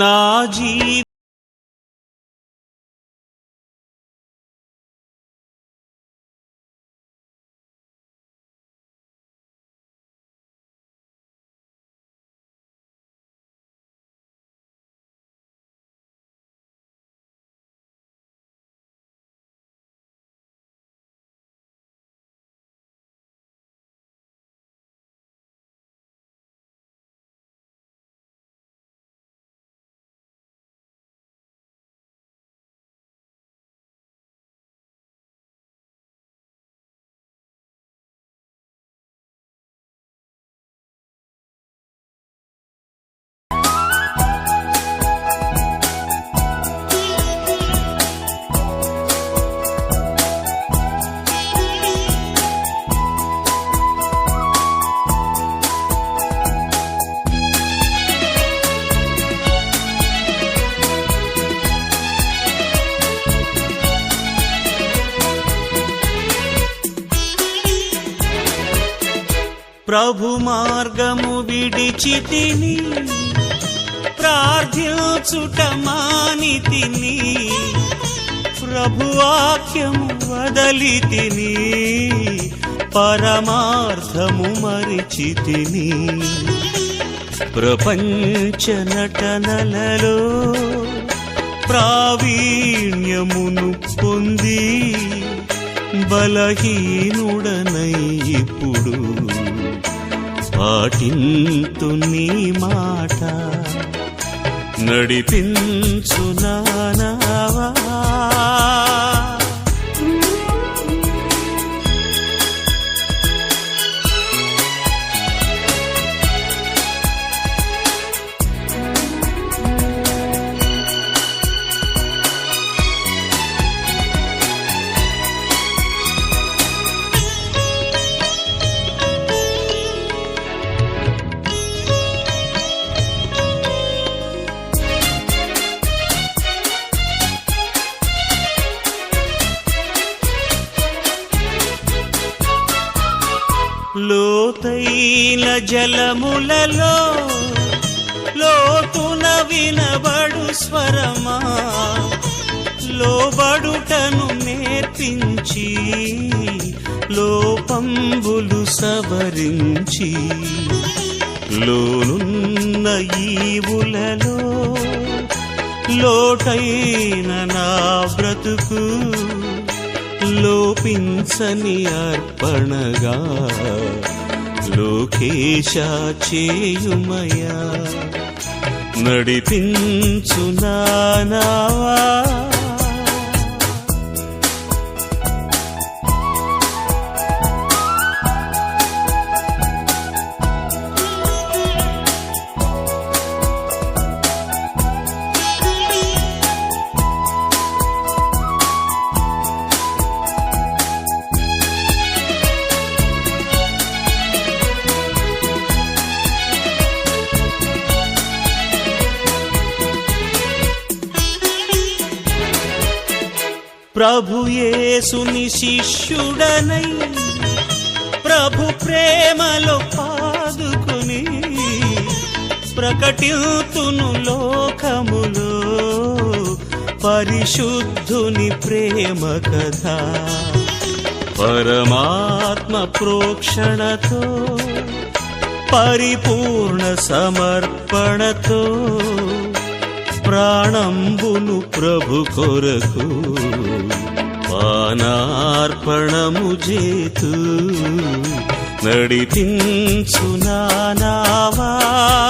నా జీ ప్రభు మార్గము విడిచి తిని ప్రార్థించుట మాని తిని ప్రభువాక్యము వదలి తిని పరమార్థము మరిచి తిని ప్రపంచ నటనలలో ప్రావీణ్యమును పొంది బలహీనుడనై ఇప్పుడు పాటింతు నీ మాట. నడిపించు నానావా. లోతైన జలములలో లోతున వినబడు స్వరమా? లోబడుటను నేర్పించి లోపంబులు సవరించి లోనున్న ఈవులలో లోటైన నా బ్రతుకు లోపించని అర్పణగా లోకేశ చేయుమయా నడిపించు నానావా. ప్రభుయేసుని శిష్యుడనై ప్రభు ప్రేమలో పాదుకుని ప్రకటితును లోకములో పరిశుద్ధుని ప్రేమ కథ. పరమాత్మ ప్రోక్షణతో పరిపూర్ణ సమర్పణతో ప్రాణంబును ప్రభు కొరకు పానార్పణము చేతు నడిపించు నానావా.